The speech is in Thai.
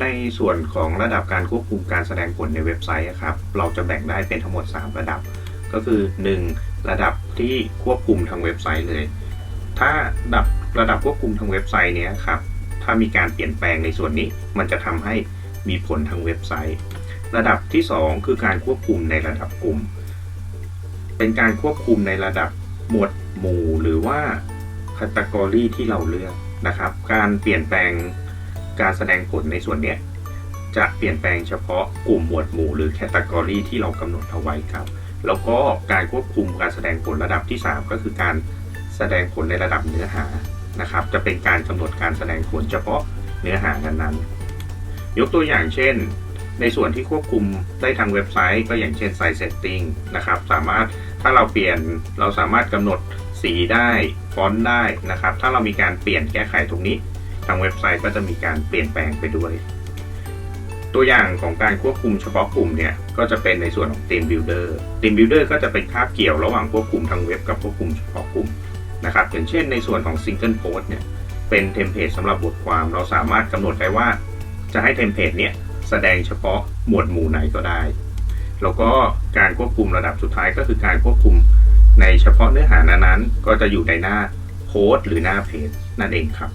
ในส่วนของระดับการควบคุมการแสดงผลในเว็บไซต์อะครับ เราจะแบ่งได้เป็นทั้งหมด 3 ระดับ ก็คือ 1. ระดับที่ควบคุมทางเว็บไซต์เลย ถ้าระดับระดับควบคุมทางเว็บไซต์เนี้ยครับ ถ้ามีการเปลี่ยนแปลงในส่วนนี้ มันจะทำให้มีผลทางเว็บไซต์ ระดับที่ 2 คือการควบคุมในระดับกลุ่ม เป็นการควบคุมในระดับหมวดหมู่หรือว่าคัตกรีที่เราเลือกนะครับ การเปลี่ยนแปลง การแสดงผลในส่วนเนี้ยจะเปลี่ยนแปลงเฉพาะกลุ่มหมวดหมู่หรือแคตตากรีที่เรากำหนดเอาไว้ครับ แล้วก็การควบคุมการแสดงผลระดับที่ 3 ก็คือการแสดงผลในระดับเนื้อหานะครับ จะเป็นการกำหนดการแสดงผลเฉพาะเนื้อหานั้นๆ ยกตัวอย่างเช่น ในส่วนที่ควบคุมได้ทางเว็บไซต์ ก็อย่างเช่น Site Setting นะครับ สามารถถ้าเราเปลี่ยนเราสามารถกำหนดสีได้ฟอนต์ได้นะครับ ถ้าเรามีการเปลี่ยนแก้ไขตรงนี้างเว็บไซต์ก็จะมีการเปลี่ยนแปลงไปด้วย ตัวอย่างของการควบคุมเฉพาะกลุ่มเนี่ยก็จะเป็นในส่วนของ Theme Builder Theme Builder ก็จะเป็นคาบเกี่ยวระหว่างควบคุมทางเว็บกับควบคุมเฉพาะกลุ่มนะครับอย่างเช่นในส่วนของ Single Post เนี่ยเป็นเทมเพลตสำหรับบทความเราสามารถกำหนดได้ว่า จะให้เทมเพลตเนี่ยแสดงเฉพาะหมวดหมู่ไหนก็ได้ แล้วก็การควบคุมระดับสุดท้ายก็คือการควบคุมในเฉพาะเนื้อหานั้นๆก็จะอยู่ในหน้าโพสต์หรือหน้าเพจนั่นเองครับ